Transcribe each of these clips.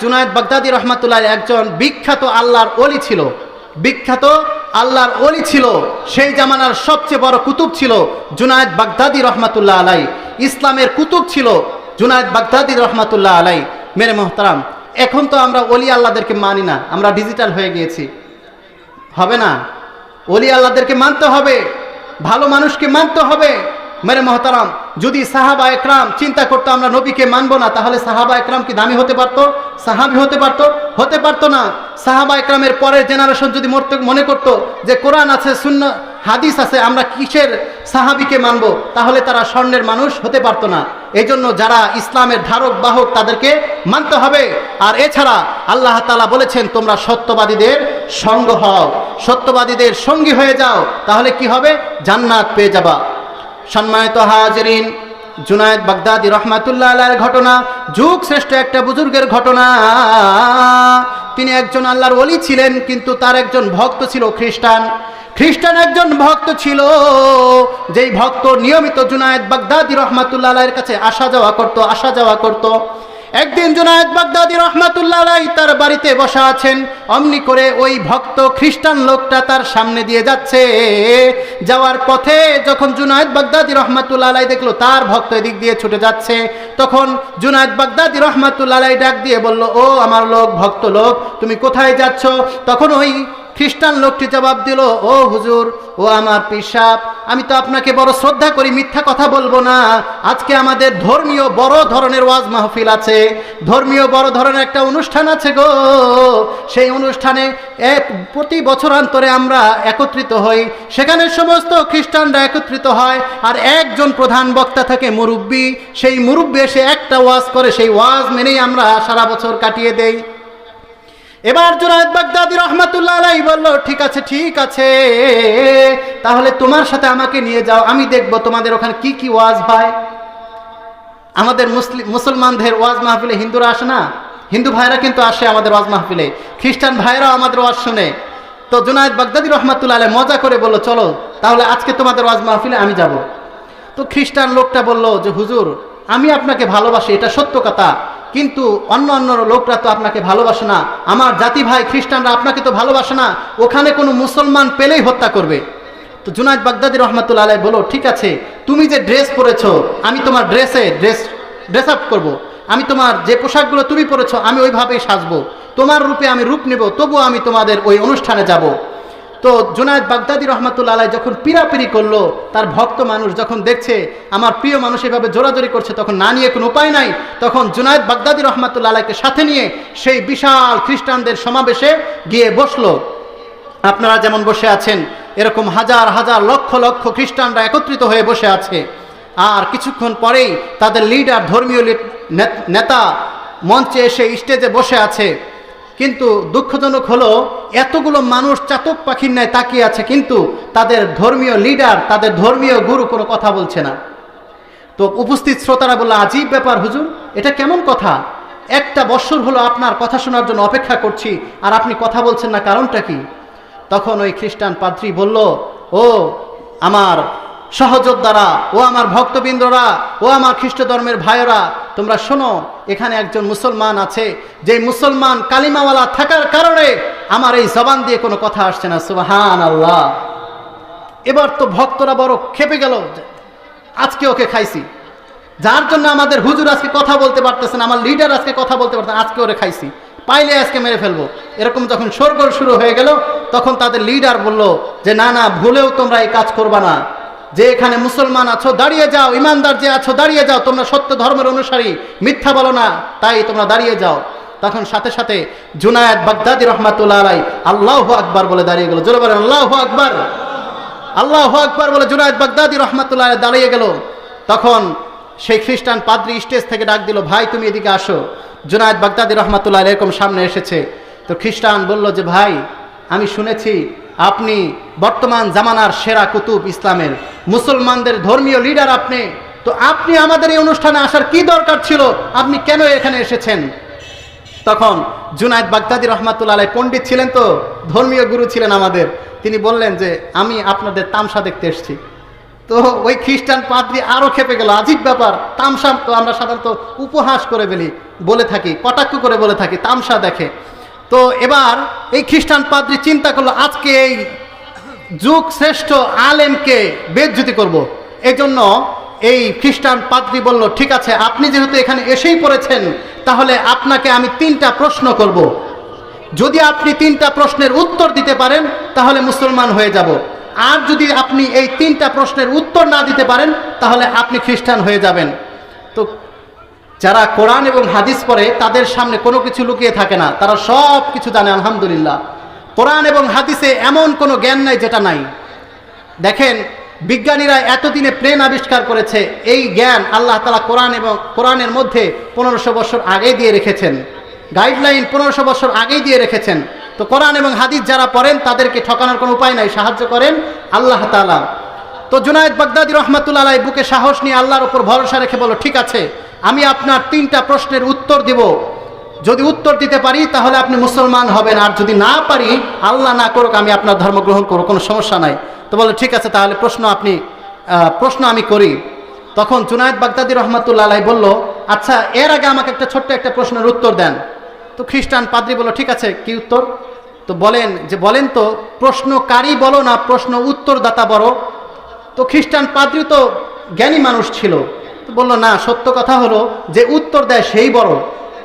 জুনায়দ বাগদাদি রহমাতুল্লাহ একজন বিখ্যাত আল্লাহর অলি ছিল। বিখ্যাত আল্লাহর অলি ছিল। সেই জামানার সবচেয়ে বড় কুতুব ছিল জুনায়দ বাগদাদি রহমাতুল্লাহ আলাই ইসলামের কুতুব ছিল জুনায়দ বাগদাদি রহমাতুল্লাহ আলাই মেরে মোহতারাম, এখন তো আমরা অলি আল্লাহদেরকে মানি না, আমরা ডিজিটাল হয়ে গিয়েছি। হবে না? অলি আল্লাহদেরকে মানতে হবে, ভালো মানুষকে মানতে হবে। মেরে মহতারাম, যদি সাহাবা একরাম চিন্তা করতো আমরা নবীকে মানবো না, তাহলে সাহাবা একরাম কি দামি হতে পারতো? সাহাবি হতে পারতো? হতে পারতো না। সাহাবা একরামের পরের জেনারেশন যদি মরতে, মনে করতো যে কোরআন আছে শূন্য হাদিস আছে, আমরা কিসের সাহাবিকে মানবো? তাহলে তারা স্বর্ণের মানুষ হতে পারতো না। এই জন্য যারা ইসলামের ধারক, বাহক, তাদেরকে মানতে হবে। আর এছাড়া আল্লাহ তালা বলেছেন, তোমরা সত্যবাদীদের সঙ্গ হও। সত্যবাদীদের সঙ্গী হয়ে যাও, তাহলে কি হবে? জান্নাত পেয়ে যাবা। সম্মানিত হাজরিন, জুনায়দ বাগদাদি রহমাতুল্লাহ আল্লাহর ঘটনা, যুগ শ্রেষ্ঠ একটা বুজুর্গের ঘটনা। তিনি একজন আল্লাহর ওলি ছিলেন, কিন্তু তার একজন ভক্ত ছিল খ্রিস্টান। খ্রিস্টান একজন ভক্ত ছিল, যেই ভক্ত নিয়মিত জুনায়দ বাগদাদি রহমাতুল্লাহ আলাইয়ের কাছে আসা যাওয়া করত, আসা যাওয়া করত। একদিন জুনায়দ বাগদাদি রহমাতুল্লাহ তার বাড়িতে বসা আছেন। অমনি করে ওই ভক্ত খ্রিস্টান লোকটা তার সামনে দিয়ে যাচ্ছে। যাওয়ার পথে যখন জুনায়দ বাগদাদি রহমাতুল্লাহ দেখল তার ভক্ত এদিক দিয়ে ছুটে যাচ্ছে, তখন জুনায়দ বাগদাদি রহমাতুল্লাহ ডাক দিয়ে বলল, ও আমার লোক, ভক্ত লোক, তুমি কোথায় যাচ্ছ? তখন ওই খ্রিস্টান লোকটি জবাব দিল, ও হুজুর, ও আমার পিসাব, আমি তো আপনাকে বড় শ্রদ্ধা করি, মিথ্যা কথা বলব না। আজকে আমাদের ধর্মীয় বড় ধরনের ওয়াজ মাহফিল আছে। ধর্মীয় বড় ধরনের একটা অনুষ্ঠান আছে গো। সেই অনুষ্ঠানে এক, প্রতি বছরান্তরে আমরা একত্রিত হই। সেখানে সমস্ত খ্রিস্টানরা একত্রিত হয় আর একজন প্রধান বক্তা থাকে মুরব্বী। সেই মুরব্বী এসে একটা ওয়াজ করে, সেই ওয়াজ মেনেই আমরা সারা বছর কাটিয়ে দেই। এবার জুনায়দ বাগদাদি রহমাতুল্লাহ আলাই বলল, ঠিক আছে ঠিক আছে। তাহলে তোমার সাথে আমাকে নিয়ে যাও। আমি দেখব তোমাদের ওখানে কি কি ওয়াজ হয়। আমাদের মুসলিম মুসলমানদের ওয়াজ মাহফিলে হিন্দুরা আসে না? হিন্দু ভাইরা কিন্তু আসে আমাদের ওয়াজ মাহফিলে। খ্রিস্টান ভাইরাও আমাদের ওয়াজ শুনে। তো জুনায়দ বাগদাদি রহমাতুল্লাহ আলাই মজা করে বলল, চলো, তাহলে আজকে তোমাদের ওয়াজ মাহফিলে আমি যাব। তো খ্রিস্টান লোকটা বলল যে, হুজুর, আমি আপনাকে ভালোবাসি, এটা সত্য কথা। কিন্তু অন্য অন্য লোকরা তো আপনাকে ভালোবাসে না। আমার জাতি ভাই খ্রিস্টানরা আপনাকে তো ভালোবাসে না। ওখানে কোনো মুসলমান পেলেই হত্যা করবে। তো জুনায়দ বাগদাদি রহমাতুল্লাহ আলাই বলো, ঠিক আছে, তুমি যে ড্রেস পরেছো, আমি তোমার ড্রেসে ড্রেস ড্রেস আপ করব। আমি তোমার যে পোশাকগুলো তুমি পরেছো, আমি ওইভাবেই সাজবো। তোমার রূপে আমি রূপ নেব, তবুও আমি তোমাদের ওই অনুষ্ঠানে যাব। তো জুনায়দ বাগদাদি রহমাতুল্লা আলাই যখন পিরাপিরি করল, তার ভক্ত মানুষ যখন দেখছে, আমার প্রিয় মানুষ এভাবে জোরাজোরি করছে, তখন না নিয়ে কোনো উপায় নাই। তখন জুনায়দ বাগদাদি রহমাতুল্লা আলাইকে সাথে নিয়ে সেই বিশাল খ্রিস্টানদের সমাবেশে গিয়ে বসল। আপনারা যেমন বসে আছেন, এরকম হাজার হাজার, লক্ষ লক্ষ খ্রিস্টানরা একত্রিত হয়ে বসে আছে। আর কিছুক্ষণ পরেই তাদের লিডার ধর্মীয় নেতা মঞ্চে এসে স্টেজে বসে আছে। কিন্তু দুঃখজনক হলো, এতগুলো মানুষ চাতক পাখির ন্যায় তাকিয়ে আছে, কিন্তু তাদের ধর্মীয় লিডার, তাদের ধর্মীয় গুরু কোনো কথা বলছে না। তো উপস্থিত শ্রোতারা বলল, আজীব ব্যাপার হুজুর, এটা কেমন কথা? একটা বৎসর হলো আপনার কথা শোনার জন্য অপেক্ষা করছি, আর আপনি কথা বলছেন না, কারণটা কি? তখন ওই খ্রিস্টান পাদ্রী বলল, ও আমার সহযোদ্ধারা, ও আমার ভক্তবৃন্দরা, ও আমার খ্রিস্ট ধর্মের ভাইয়েরা তোমরা শোনো, এখানে একজন মুসলমান আছে যে মুসলমান কালিমাওয়ালা থাকার কারণে আমার এই জবান দিয়ে কোনো কথা আসছে না সুবাহান আল্লাহ এবার তো ভক্তরা বড় খেপে গেল আজকে ওকে খাইছি। যার জন্য আমাদের হুজুর আজকে কথা বলতে পারতেছেন আমার লিডার আজকে কথা বলতে পারতেন আজকে ওরে খাইছি। পাইলে আজকে মেরে ফেলব। এরকম যখন সরগোল শুরু হয়ে গেল, তখন তাদের লিডার বলল যে, না না, ভুলেও তোমরা এই কাজ করবা না। যে এখানে মুসলমান আছো, দাঁড়িয়ে যাও, ইমানদার যে আছো, দাঁড়িয়ে যাও, তোমরা সত্য ধর্মের অনুসারী, মিথ্যা বলো না, তাই তোমরা দাঁড়িয়ে যাও। তখন সাথে সাথে জুনায়দ বাগদাদি রহমাতুল্লাহ আল্লাহ আকবার বলে দাঁড়িয়ে গেল। জোরে বলেন, আল্লাহ আকবার। আল্লাহ আকবার বলে জুনায়দ বাগদাদি রহমাতুল্লাহ দাঁড়িয়ে গেল। তখন সেই খ্রিস্টান পাদ্রি স্টেজ থেকে ডাক দিল, ভাই, তুমি এদিকে আসো। জুনায়দ বাগদাদি রহমাতুল্লাহ এরকম সামনে এসেছে। তো খ্রিস্টান বলল যে, ভাই, আমি শুনেছি আপনি বর্তমান জামানার সেরা কুতুব ইসলামের মুসলমানদের ধর্মীয় লিডার আপনি, তো আপনি আমাদের এই অনুষ্ঠানে আসার কি দরকার ছিল? আপনি কেন এখানে এসেছেন? তখন জুনায়দ বাগদাদি রহমাতুল্লাহ পণ্ডিত ছিলেন তো, ধর্মীয় গুরু ছিলেন আমাদের। তিনি বললেন যে, আমি আপনাদের তামসা দেখতে এসেছি। তো ওই খ্রিস্টান পাদ্রি আরও খেপে গেল, আজীব ব্যাপার। তামসা তো আমরা সাধারণত উপহাস করে বলি বলে থাকি, কটাক্ষ করে বলে থাকি, তামসা দেখে। তো এবার এই খ্রিস্টান পাদ্রি চিন্তা করল, আজকে এই যুগ শ্রেষ্ঠ আলেমকে বেজ্জুতি করব। এই জন্য এই খ্রিস্টান পাদ্রি বলল, ঠিক আছে, আপনি যেহেতু এখানে এসেই পড়েছেন, তাহলে আপনাকে আমি তিনটা প্রশ্ন করব। যদি আপনি তিনটা প্রশ্নের উত্তর দিতে পারেন, তাহলে মুসলমান হয়ে যাব আর যদি আপনি এই তিনটা প্রশ্নের উত্তর না দিতে পারেন, তাহলে আপনি খ্রিস্টান হয়ে যাবেন তো যারা কোরআন এবং হাদিস পড়ে, তাদের সামনে কোনো কিছু লুকিয়ে থাকে না। তারা সব কিছু জানে, আলহামদুলিল্লাহ। কোরআন এবং হাদিসে এমন কোনো জ্ঞান নাই যেটা নাই। দেখেন, বিজ্ঞানীরা এতদিনে প্লেন আবিষ্কার করেছে, এই জ্ঞান আল্লাহ তালা কোরআন এবং কোরআনের মধ্যে পনেরোশো বছর আগেই দিয়ে রেখেছেন। গাইডলাইন পনেরোশো বছর আগেই দিয়ে রেখেছেন। তো কোরআন এবং হাদিস যারা পড়েন, তাদেরকে ঠকানোর কোনো উপায় নাই, সাহায্য করেন আল্লাহ তালা তো জুনায়দ বাগদাদি রহমাতুল্লাহ বুকে সাহস নিয়ে আল্লাহর উপর ভরসা রেখে বলো ঠিক আছে। আমি আপনার তিনটা প্রশ্নের উত্তর দিব। যদি উত্তর দিতে পারি, তাহলে আপনি মুসলমান হবেন। আর যদি না পারি, আল্লাহ না করুক, আমি আপনার ধর্ম গ্রহণ করব, কোনো সমস্যা নাই। তো বলে, ঠিক আছে, তাহলে প্রশ্ন আপনি প্রশ্ন আমি করি। তখন জুনায়দ বাগদাদি রহমাতুল্লাহ আলাই বলল আচ্ছা এর আগে আমাকে একটা ছোট্ট একটা প্রশ্নের উত্তর দেন। তো খ্রিস্টান পাদ্রি বলল, ঠিক আছে, কি উত্তর? তো বলেন যে, বলেন তো, প্রশ্নকারী বলো না, প্রশ্ন উত্তরদাতা বড় তো খ্রিস্টান পাদ্রি তো জ্ঞানী মানুষ ছিল। তো বলল, না, সত্য কথা হলো যে উত্তর দেয় সেই বড়।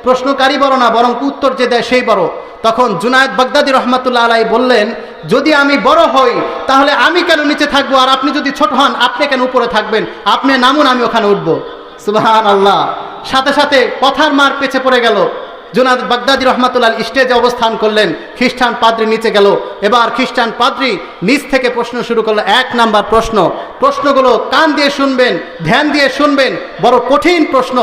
প্রশ্নকারী বড় না, বরং উত্তর যে দেয় সেই বড়। তখন জুনায়দ বাগদাদি রহমাতুল্লাহ আলাই বললেন, যদি আমি বড় হই, তাহলে আমি কেন নিচে থাকব? আর আপনি যদি ছোট হন, আপনি কেন উপরে থাকবেন? আপনি নামুন, আমি ওখানে উঠবো। সুবাহান আল্লাহ সাথে সাথে কথার মার পেছে পড়ে গেল। জুনাদ বাগদাদি রহমাতুল্লাহ স্টেজে অবস্থান করলেন। খ্রিস্টান পাদ্রি নিচে গেল। এবার খ্রিস্টান পাদ্রি নিচ থেকে প্রশ্ন শুরু করল। এক নাম্বার প্রশ্ন। প্রশ্নগুলো কান দিয়ে শুনবেন, ধ্যান দিয়ে শুনবেন, বড় কঠিন প্রশ্ন।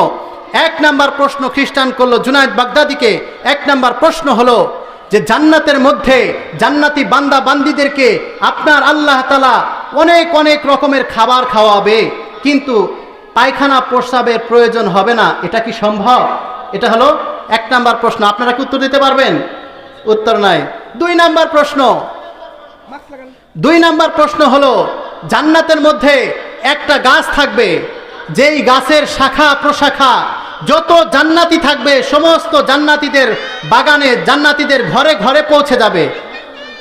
এক নাম্বার প্রশ্ন খ্রিস্টান করল জুনায়দ বাগদাদিকে। এক নাম্বার প্রশ্ন হলো যে জান্নাতের মধ্যে জান্নাতি বান্দা বান্দিদেরকে আপনার আল্লাহ তালা অনেক অনেক রকমের খাবার খাওয়াবে, কিন্তু পায়খানা প্রস্রাবের প্রয়োজন হবে না। এটা কি সম্ভব? এটা হলো এক নাম্বার প্রশ্ন, আপনারা কি উত্তর দিতে পারবেন? উত্তর নাই। দুই নাম্বার প্রশ্ন, দুই নাম্বার প্রশ্ন হলো, জান্নাতের মধ্যে একটা গাছ থাকবে, যেই গাছের শাখা প্রশাখা, যত জান্নাতি থাকবে, সমস্ত জান্নাতিদের বাগানে জান্নাতিদের ঘরে ঘরে পৌঁছে যাবে।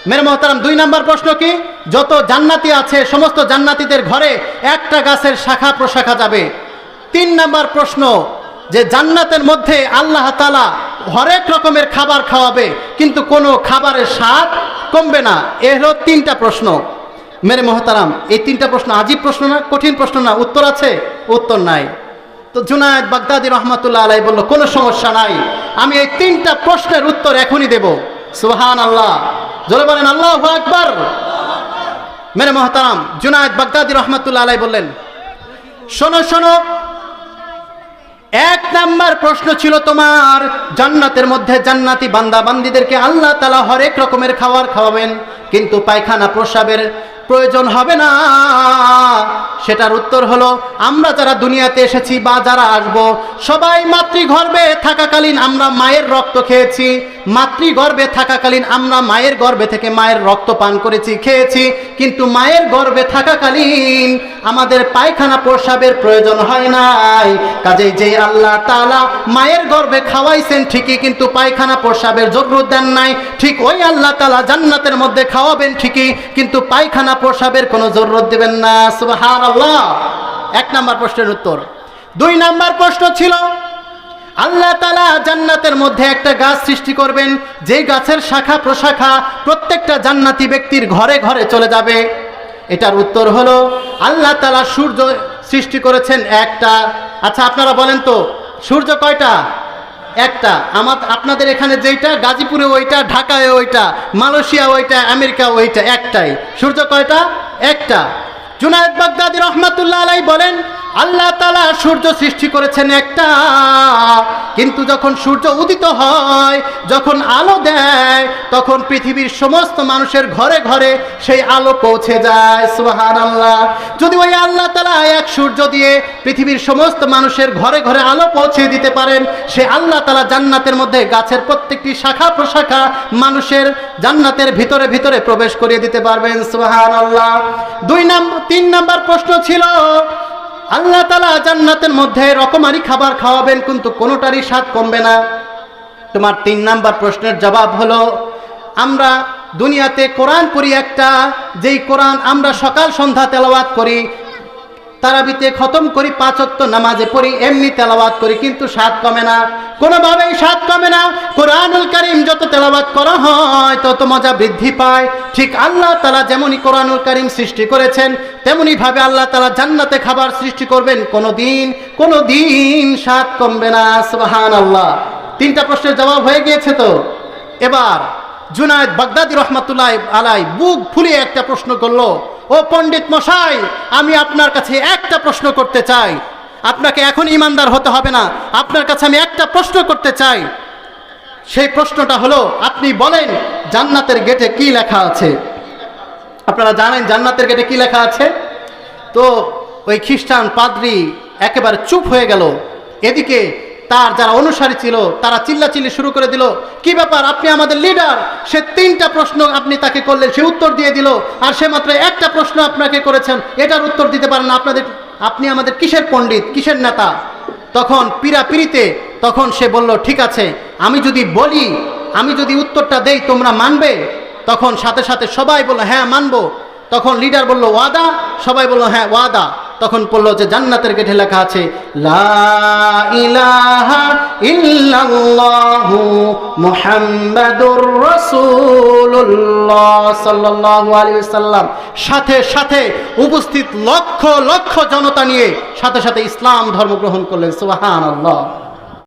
মেরে মহতারাম, দুই নাম্বার প্রশ্ন কি? যত জান্নাতি আছে, সমস্ত জান্নাতিদের ঘরে একটা গাছের শাখা প্রশাখা যাবে। তিন নাম্বার প্রশ্ন যে জান্নাতের মধ্যে আল্লাহ তালা হরেক রকমের খাবার খাওয়াবে, কিন্তু কোনো খাবারের স্বাদ কমবে না। এ হলো তিনটা প্রশ্ন। মেরে মহতারাম, এই তিনটা প্রশ্ন আজীব প্রশ্ন না, কঠিন প্রশ্ন না, উত্তর আছে, উত্তর নাই। তো জুনায়দ বাগদাদি রহমাতুল্লাহ আলাই বলল, কোনো সমস্যা নাই। আমি এই তিনটা প্রশ্নের উত্তর এখনই দেব। সুহান আল্লাহ জোরে বলেন, আল্লাহ আকবর। মেরে মহতারাম, জুনায়দ বাগদাদি রহমাতুল্লাহ আলাই বললেন, শোনো শোনো এক নাম্বার প্রশ্ন ছিল তোমার, জান্নাতের মধ্যে জান্নাতি বান্দা বান্দিদেরকে আল্লাহ তালা হরেক রকমের খাবার খাওয়াবেন, কিন্তু পায়খানা প্রস্রাবের প্রয়োজন হবে না। সেটার উত্তর হলো, আমরা যারা দুনিয়াতে এসেছি বা যারা আসব, সবাই মাতৃগর্ভে থাকাকালীন আমরা মায়ের রক্ত খেয়েছি, মাতৃগর্ভে থাকাকালীন আমরা মায়ের গর্ভে থেকে মায়ের রক্ত পান করেছি, খেয়েছি কিন্তু মায়ের গর্ভে থাকাকালীন আমাদের পায়খানা প্রস্রাবের প্রয়োজন হয় নাই। কাজেই যে আল্লাহ তালা মায়ের গর্ভে খাওয়াইছেন ঠিকই, কিন্তু পায়খানা প্রসাবের জরুরত দেন নাই। ঠিক ওই আল্লাহ তালা জান্নাতের মধ্যে খাওয়াবেন ঠিকই, কিন্তু পায়খানা প্রসাবের কোনো জরুরত দেবেন না। সুবহানাল্লাহ। এক নাম্বার প্রশ্নের উত্তর। দুই নাম্বার প্রশ্ন ছিল আল্লাহ তালা জান্নাতের মধ্যে একটা গাছ সৃষ্টি করবেন। যেই গাছের শাখা প্রশাখা প্রত্যেকটা জান্নাতি ব্যক্তির ঘরে ঘরে চলে যাবে। এটার উত্তর হলো, আল্লাহ তালা সূর্য সৃষ্টি করেছেন একটা। আচ্ছা আপনারা বলেন তো, সূর্য কয়টা? একটা। আমার আপনাদের এখানে যেইটা, গাজীপুরে ওইটা, ঢাকায় ওইটা, মালয়েশিয়া ওইটা, আমেরিকা ওইটা, একটাই। সূর্য কয়টা? একটা। জুনায়দ বাগদাদি রহমাতুল্লাহ আলাই বলেন আল্লাহ তালা সূর্য সৃষ্টি করেছেন একটা, কিন্তু যখন সূর্য উদিত হয়, যখন আলো দেয়, তখন পৃথিবীর সমস্ত মানুষের ঘরে ঘরে সেই আলো পৌঁছে যায় সুবাহান আল্লাহ যদি ওই আল্লাহ তালা এক সূর্য দিয়ে পৃথিবীর সমস্ত মানুষের ঘরে ঘরে আলো পৌঁছে দিতে পারেন, সে আল্লাহ তালা জান্নাতের মধ্যে গাছের প্রত্যেকটি শাখা প্রশাখা মানুষের জান্নাতের ভিতরে ভিতরে প্রবেশ করিয়ে দিতে পারবেন সুবাহান আল্লাহ দুই নাম্বার তিন নাম্বার প্রশ্ন ছিল আল্লাহ তালা জান্নাতের মধ্যে রকমারি খাবার খাওয়াবেন, কিন্তু কোনোটারই স্বাদ কমবে না। তোমার তিন নাম্বার প্রশ্নের জবাব হলো, আমরা দুনিয়াতে কোরআন করি একটা, যেই কোরআন আমরা সকাল সন্ধ্যা তেলাওয়াত করি তারাবিতে খতম করি পাঁচত্ব নামাজে পড়ি, এমনি তেলাওয়াত করি, কিন্তু স্বাদ কমে না। কোনোভাবেই স্বাদ কমে না। কোরআনুল করিম যত তেলাওয়াত করা হয়, তত মজা বৃদ্ধি পায়। ঠিক আল্লাহ তালা যেমনই কোরআনুল করিম সৃষ্টি করেছেন তেমনি ভাবে আল্লাহ তালা জান্নাতে খাবার সৃষ্টি করবেন। কোনো দিন কোনো দিন স্বাদ কমবে না। সুবাহান আল্লাহ তিনটা প্রশ্নের জবাব হয়ে গিয়েছে তো? এবার জুনায়দ বাগদাদি রহমাতুল্লাহ আলাই বুক ফুলিয়ে একটা প্রশ্ন করল। ও পণ্ডিত মশাই, আমি আপনার কাছে একটা প্রশ্ন করতে চাই। আপনাকে এখন ইমানদার হতে হবে না। আপনার কাছে আমি একটা প্রশ্ন করতে চাই। সেই প্রশ্নটা হলো, আপনি বলেন জান্নাতের গেটে কি লেখা আছে? আপনারা জানেন জান্নাতের গেটে কি লেখা আছে? তো ওই খ্রিস্টান পাদ্রি একেবারে চুপ হয়ে গেল। এদিকে তার যারা অনুসারী ছিল, তারা চিল্লাচিল্লি শুরু করে দিল, কি ব্যাপার? আপনি আমাদের লিডার সে তিনটা প্রশ্ন আপনি তাকে করলেন, সে উত্তর দিয়ে দিল, আর সে মাত্র একটা প্রশ্ন আপনাকে করেছেন, এটার উত্তর দিতে পারেন আপনাদের, আপনি আমাদের কিসের পণ্ডিত, কিসের নেতা? তখন পীড়া পিড়িতে, তখন সে বলল, ঠিক আছে, আমি যদি বলি, আমি যদি উত্তরটা দেই, তোমরা মানবে? তখন সাথে সাথে সবাই বলল হ্যাঁ মানবো। তখন লিডার বলল, ওয়াদা? সবাই বলল হ্যাঁ ওয়াদা। তখন পড়ল যে জান্নাতের গেটে লেখা আছে সাথে সাথে উপস্থিত লক্ষ লক্ষ জনতা নিয়ে সাথে সাথে ইসলাম ধর্ম গ্রহণ করলেন, সুবহানাল্লাহ।